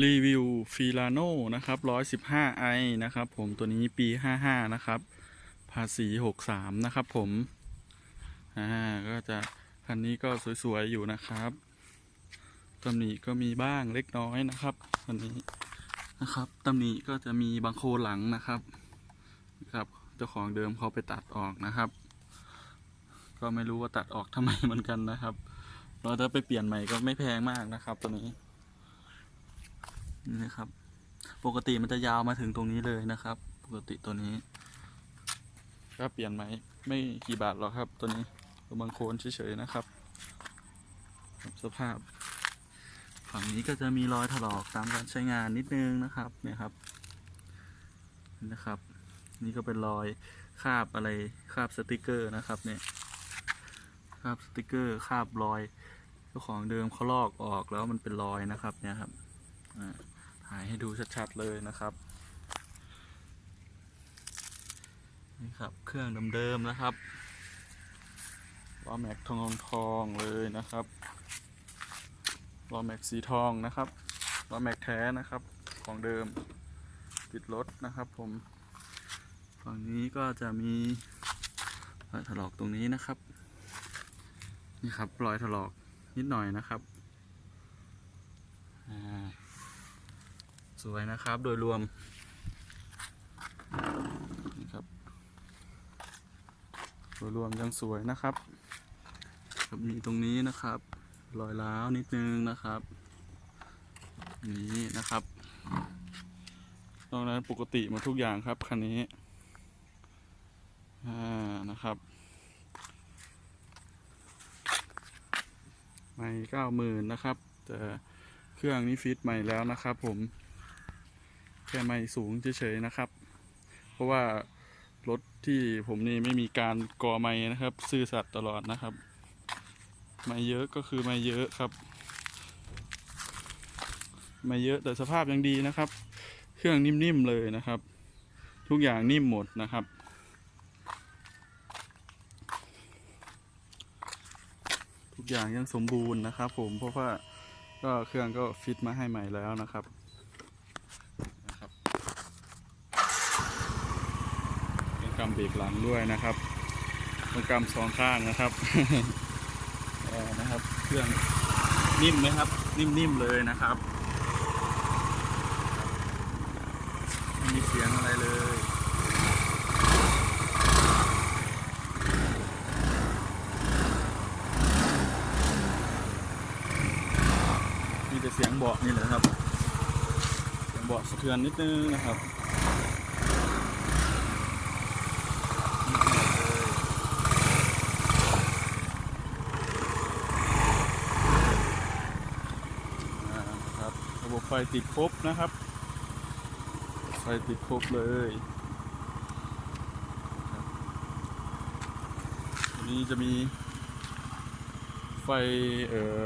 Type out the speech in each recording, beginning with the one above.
รีวิวฟิลาโนนะครับ115ไอนะครับ ผมตัวนี้ปี 55 นะครับ ภาษี 63 นะครับ ผม อ่า ก็จะคันนี้ก็สวย ๆ อยู่นะครับตำหนิก็มีบ้างเล็กน้อยนะครับคันนี้นะครับตำหนิก็จะมีบางโคหลังนะครับนะครับ เจ้าของเดิมเขาไปตัดออกนะครับ ก็ไม่รู้ว่าตัดออกทำไมเหมือนกันนะครับ เราจะไปเปลี่ยนใหม่ก็ไม่แพงมากนะครับ ตัวนี้ นี่นะครับ ปกติมันจะยาวมาถึงตรงนี้เลยนะครับ ปกติตัวนี้ก็เปลี่ยนไหมไม่กี่บาทหรอกครับ ตัวนี้ตัวบางโคนเฉยๆนะครับสภาพ ฝั่งนี้ก็จะมีรอยถลอกตามการใช้งานนิดนึงนะครับ เนี่ยครับนี่นะครับ นี่ก็เป็นรอยคาบอะไรคาบสติกเกอร์นะครับ เนี่ยคาบสติกเกอร์คาบรอยเจ้าของเดิมเขาลอกออกแล้วมันเป็นรอยนะครับ เนี่ยครับ ถ่ายให้ดูชัดๆเลยนะครับนี่ครับเครื่องเดิมๆนะครับล้อแม็กทองทองเลยนะครับล้อแม็กสีทองนะครับล้อแม็กแท้นะครับของเดิมติดรถนะครับผมฝั่งนี้ก็จะมีรอยถลอกตรงนี้นะครับ นี่ครับรอยถลอกนิดหน่อยนะครับอ่า สวยนะครับโดยรวมนี่ครับโดยรวมยังสวยนะครับครับมีตรงนี้นะครับรอยร้าวนิดนึงนะครับนี้นะครับนอกนั้นปกติหมดทุกอย่างครับคันนี้อ่านะครับไม่เก้าหมื่นนะครับแต่เครื่องนี้ฟิตใหม่แล้วนะครับผม ค่ไม่สูงเฉยๆนะครับ เพราะว่ารถที่ผมนี่ไม่มีการก่อไม่นะครับ ซื่อสัตย์ตลอดนะครับไม่เยอะก็คือไม่เยอะครับไม่เยอะแต่สภาพยังดีนะครับ เครื่องนิ่มๆเลยนะครับ ทุกอย่างนิ่มหมดนะครับทุกอย่างยังสมบูรณ์นะครับ ผมเพราะว่าก็เครื่องก็ฟิตมาให้ใหม่แล้วนะครับต้องกำเบรกหลังด้วยนะครับต้องกำสองข้างนะครับนะครับ เครื่องนิ่มไหมครับ นิ่มๆเลยนะครับไม่มีเสียงอะไรเลยมีแต่เสียงเบาะนี่แหละครับ เสียงเบาะสะเทือนนิดนึงนะครับ อ่าครับระบบไฟติดครบนะครับ ไฟติดครบเลยอันนี้จะมีไฟเอ่อ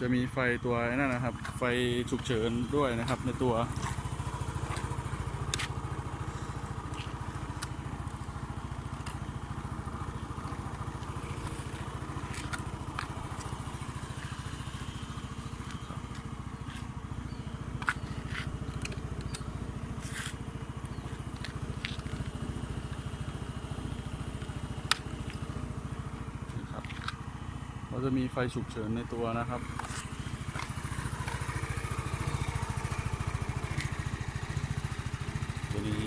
จะมีไฟตัวนั่นนะครับ ไฟฉุกเฉินด้วยนะครับในตัว นะครับเรา จะมีไฟฉุกเฉินในตัวนะครับ ตัวนี้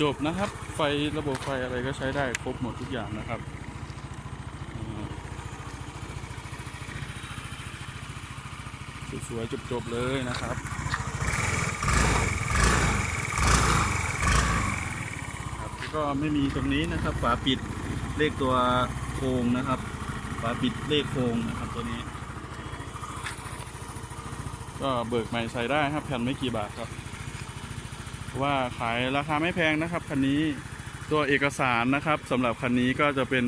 จบๆนะครับ ไฟระบบไฟอะไรก็ใช้ได้ครบหมดทุกอย่างนะครับสวยๆจบๆเลยนะครับก็ไม่มีตรงนี้นะครับฝาปิดเลขตัวโครงนะครับ ฝาปิดเลขโครงนะครับตัวนี้ ก็เบิกใหม่ใส่ได้ครับแผ่นไม่กี่บาทครับ ว่าขายราคาไม่แพงนะครับคันนี้ตัวเอกสารนะครับสำหรับคันนี้ก็จะเป็น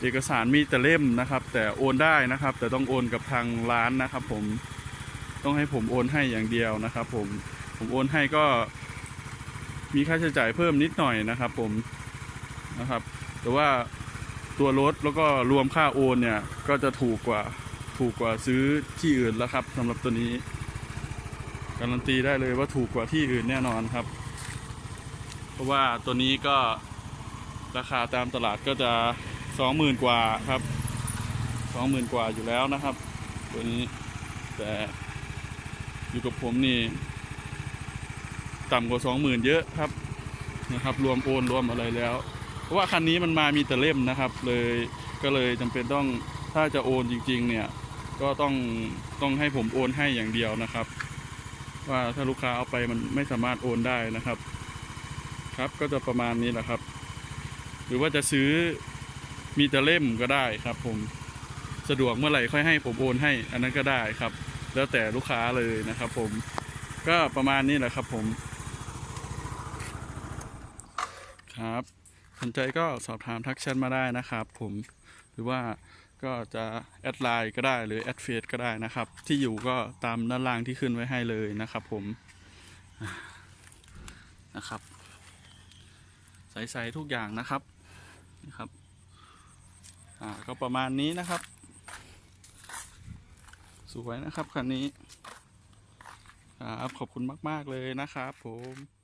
เอกสารมีแต่เล่มนะครับ แต่โอนได้นะครับ แต่ต้องโอนกับทางร้านนะครับ ผมต้องให้ผมโอนให้อย่างเดียวนะครับ ผมผมโอนให้ก็มีค่าใช้จ่ายเพิ่มนิดหน่อยนะครับ ผมนะครับ แต่ว่า ตัวรถแล้วก็รวมค่าโอนเนี่ย ก็จะถูกกว่าถูกกว่าซื้อที่อื่นแล้วครับสำหรับตัวนี้ การันตีได้เลยว่าถูกกว่าที่อื่นแน่นอนครับ เพราะว่าตัวนี้ก็ราคาตามตลาดก็จะสองหมื่นกว่าครับสองหมื่นกว่าอยู่แล้วนะครับ ตัวนี้แต่อยู่กับผมนี่ต่ำกว่าสองหมื่นเยอะครับนะครับ รวมโอนรวมอะไรแล้ว ราะว่าคันนี้มันมามีแต่เล่มนะครับ เลยก็เลยจำเป็นต้องถ้าจะโอนจริง ๆ เนี่ย ก็ต้องต้องให้ผมโอนให้อย่างเดียวนะครับ ว่าถ้าลูกค้าเอาไปมันไม่สามารถโอนได้นะครับ ครับก็จะประมาณนี้แหละครับ หรือว่าจะซื้อมีแต่เล่มก็ได้ครับ ผมสะดวกเมื่อไหร่ค่อยให้ผมโอนให้ อันนั้นก็ได้ครับ แล้วแต่ลูกค้าเลยนะครับ ผมก็ประมาณนี้แหละครับ ผมครับ สนใจก็สอบถามทักแชทมาได้นะครับ ผมหรือว่าก็จะแอดไลน์ก็ได้หรือแอดเฟซก็ได้นะครับ ที่อยู่ก็ตามด้านล่างที่ขึ้นไว้ให้เลยนะครับ ผมนะครับ ใส่ๆทุกอย่างนะครับนะครับอ่าก็ประมาณนี้นะครับ สวยนะครับคันนี้ครับขอบคุณมาก ๆ เลยนะครับผม